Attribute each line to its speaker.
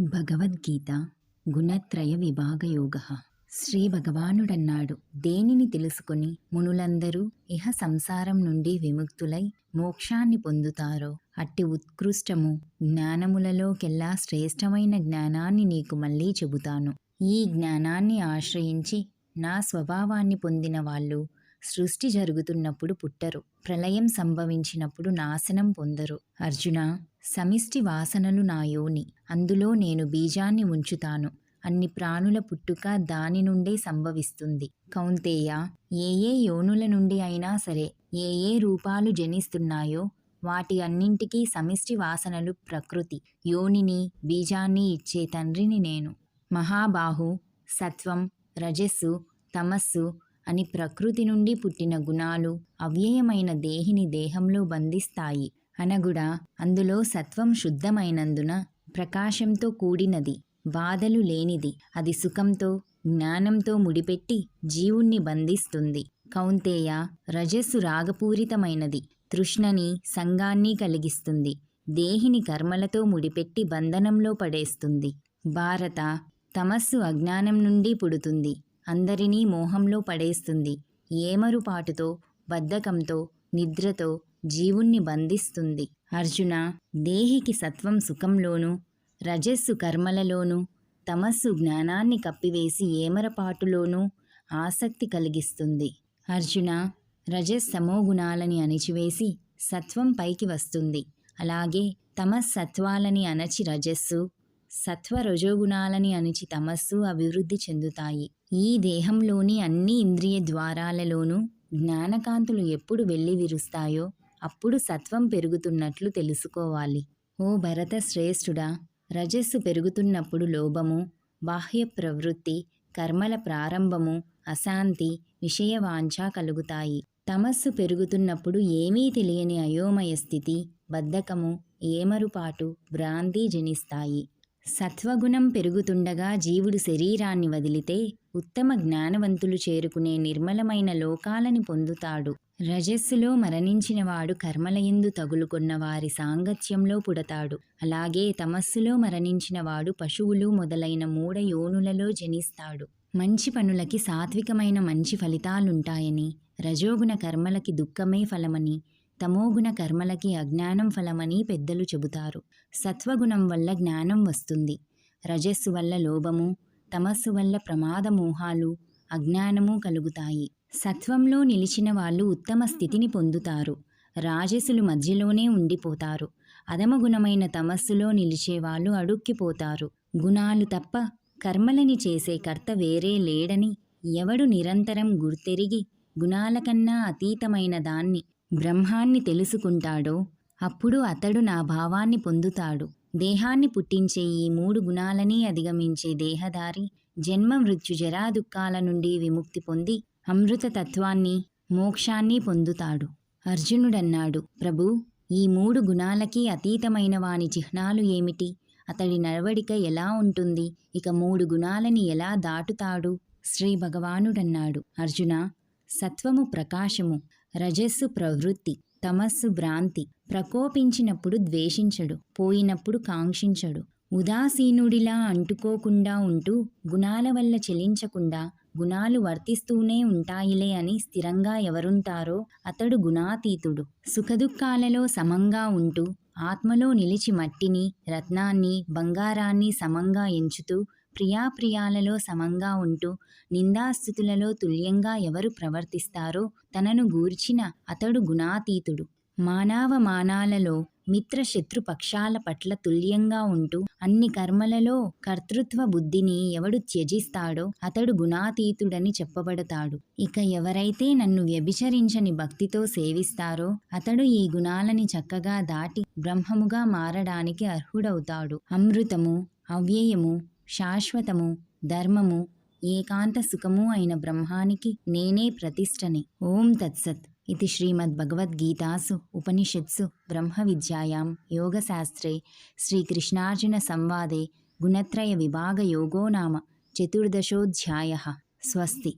Speaker 1: భగవద్గీత గుణత్రయ విభాగయోగ. శ్రీ భగవానుడన్నాడు. దేనిని తెలుసుకుని మునులందరూ ఇహ సంసారం నుండి విముక్తులై మోక్షాన్ని పొందుతారో? అట్టి ఉత్కృష్టము జ్ఞానములలోకెల్లా శ్రేష్టమైన జ్ఞానాన్ని నీకు మళ్ళీ చెబుతాను. ఈ జ్ఞానాన్ని ఆశ్రయించి నా స్వభావాన్ని పొందిన వాళ్ళు సృష్టి జరుగుతున్నప్పుడు పుట్టరు. ప్రళయం సంభవించినప్పుడు నాశనం పొందరు. అర్జున సమిష్టి వాసనలు నా యోని. అందులో నేను బీజాన్ని ఉంచుతాను. అన్ని ప్రాణుల పుట్టుక దాని నుండే సంభవిస్తుంది. కౌంతేయ ఏ ఏ యోనుల నుండి అయినా సరే ఏ ఏ రూపాలు జనిస్తున్నాయో వాటి అన్నింటికీ సమిష్టి వాసనలు ప్రకృతి. యోనిని బీజాన్ని ఇచ్చే తండ్రిని నేను. మహాబాహు సత్వం రజస్సు తమస్సు అని ప్రకృతి నుండి పుట్టిన గుణాలు అవ్యయమైన దేహిని దేహంలో బంధిస్తాయి. అనగుడా అందులో సత్వం శుద్ధమైనందున ప్రకాశంతో కూడినది బాధలు లేనిది. అది సుఖంతో జ్ఞానంతో ముడిపెట్టి జీవుణ్ణి బంధిస్తుంది. కౌంతేయ రజస్సు రాగపూరితమైనది తృష్ణని సంగాన్ని కలిగిస్తుంది. దేహిని కర్మలతో ముడిపెట్టి బంధనంలో పడేస్తుంది. భారత తమస్సు అజ్ఞానం నుండి పుడుతుంది. అందరినీ మోహంలో పడేస్తుంది. ఏమరుపాటుతో బద్ధకంతో నిద్రతో జీవుణ్ణి బంధిస్తుంది. అర్జున దేహికి సత్వం సుఖంలోనూ రజస్సు కర్మలలోనూ తమస్సు జ్ఞానాన్ని కప్పివేసి ఏమరపాటులోనూ ఆసక్తి కలిగిస్తుంది. అర్జున రజస్సమో గుణాలని అణిచివేసి సత్వం పైకి వస్తుంది. అలాగే తమస్సత్వాలని అణచి రజస్సు సత్వ రజోగుణాలని అణిచి తమస్సు అభివృద్ధి చెందుతాయి. ఈ దేహంలోని అన్ని ఇంద్రియ ద్వారాలలోనూ జ్ఞానకాంతులు ఎప్పుడు వెళ్ళి విరుస్తాయో అప్పుడు సత్వం పెరుగుతున్నట్లు తెలుసుకోవాలి. ఓ భరత శ్రేష్ఠుడా రజస్సు పెరుగుతున్నప్పుడు లోభము బాహ్య ప్రవృత్తి కర్మల ప్రారంభము అశాంతి విషయవాంఛ కలుగుతాయి. తమస్సు పెరుగుతున్నప్పుడు ఏమీ తెలియని అయోమయ స్థితి బద్ధకము ఏమరుపాటు భ్రాంతి జనిస్తాయి. సత్వగుణం పెరుగుతుండగా జీవుడు శరీరాన్ని వదిలితే ఉత్తమ జ్ఞానవంతులు చేరుకునే నిర్మలమైన లోకాలని పొందుతాడు. రజస్సులో మరణించినవాడు కర్మలయందు తగులుకున్న వారి సాంగత్యంలో పుడతాడు. అలాగే తమస్సులో మరణించినవాడు పశువులు మొదలైన మూడ యోనులలో జనిస్తాడు. మంచి పనులకి సాత్వికమైన మంచి ఫలితాలుంటాయని రజోగుణ కర్మలకి దుఃఖమే ఫలమని తమోగుణ కర్మలకి అజ్ఞానం ఫలమని పెద్దలు చెబుతారు. సత్వగుణం వల్ల జ్ఞానం వస్తుంది. రజస్సు వల్ల లోభము తమస్సు వల్ల ప్రమాద మోహాలు అజ్ఞానము కలుగుతాయి. సత్వంలో నిలిచిన వాళ్ళు ఉత్తమ స్థితిని పొందుతారు. రాజసులు మధ్యలోనే ఉండిపోతారు. అధమగుణమైన తమస్సులో నిలిచేవాళ్ళు అడుక్కిపోతారు. గుణాలు తప్ప కర్మలని చేసే కర్త వేరే లేడని ఎవడు నిరంతరం గుర్తెరిగి గుణాలకన్నా అతీతమైన దాన్ని బ్రహ్మాన్ని తెలుసుకుంటాడో అప్పుడు అతడు నా భావాన్ని పొందుతాడు. దేహాన్ని పుట్టించే ఈ మూడు గుణాలని అధిగమించే దేహదారి జన్మ మృత్యు జరా దుఃఖాల నుండి విముక్తి పొంది అమృత తత్వాన్ని మోక్షాన్ని పొందుతాడు. అర్జునుడన్నాడు ప్రభు ఈ మూడు గుణాలకి అతీతమైన వాని చిహ్నాలు ఏమిటి? అతడి నడవడిక ఎలా ఉంటుంది? ఇక మూడు గుణాలని ఎలా దాటుతాడు? శ్రీ భగవానుడన్నాడు అర్జున సత్వము ప్రకాశము. రజస్సు ప్రవృత్తి తమస్సు భ్రాంతి ప్రకోపించినప్పుడు ద్వేషించడు పోయినప్పుడు కాంక్షించడు. ఉదాసీనుడిలా అంటుకోకుండా ఉంటూ గుణాల వల్ల చెలించకుండా గుణాలు వర్తిస్తూనే ఉంటాయిలే అని స్థిరంగా ఎవరుంటారో అతడు గుణాతీతుడు. సుఖదుఖాలలో సమంగా ఉంటూ ఆత్మలో నిలిచి మట్టిని రత్నాన్ని బంగారాన్ని సమంగా ఎంచుతూ ప్రియాప్రియాలలో సమంగా ఉంటూ నిందాస్థుతులలో తుల్యంగా ఎవరు ప్రవర్తిస్తారో తనను గూర్చిన అతడు గుణాతీతుడు. మానవ మానాలలో మిత్ర శత్రు పక్షాల పట్ల తుల్యంగా ఉంటూ అన్ని కర్మలలో కర్తృత్వ బుద్ధిని ఎవడు త్యజిస్తాడో అతడు గుణాతీతుడని చెప్పబడతాడు. ఇక ఎవరైతే నన్ను వ్యభిచరించని భక్తితో సేవిస్తారో అతడు ఈ గుణాలని చక్కగా దాటి బ్రహ్మముగా మారడానికి అర్హుడవుతాడు. అమృతము అవ్యయము శాశ్వతము ధర్మము ఏకాంత సుఖము అయిన బ్రహ్మానికి నేనే ప్రతిష్టని. ఓం తత్సత్. ఇది శ్రీమద్భగవద్గీతాసు ఉపనిషత్సు బ్రహ్మ విద్యాయాం యోగశాస్త్రే శ్రీకృష్ణార్జున సంవాదే గుణత్రయ విభాగయోగో నామ చతుర్దశోధ్యాయ. స్వస్తి.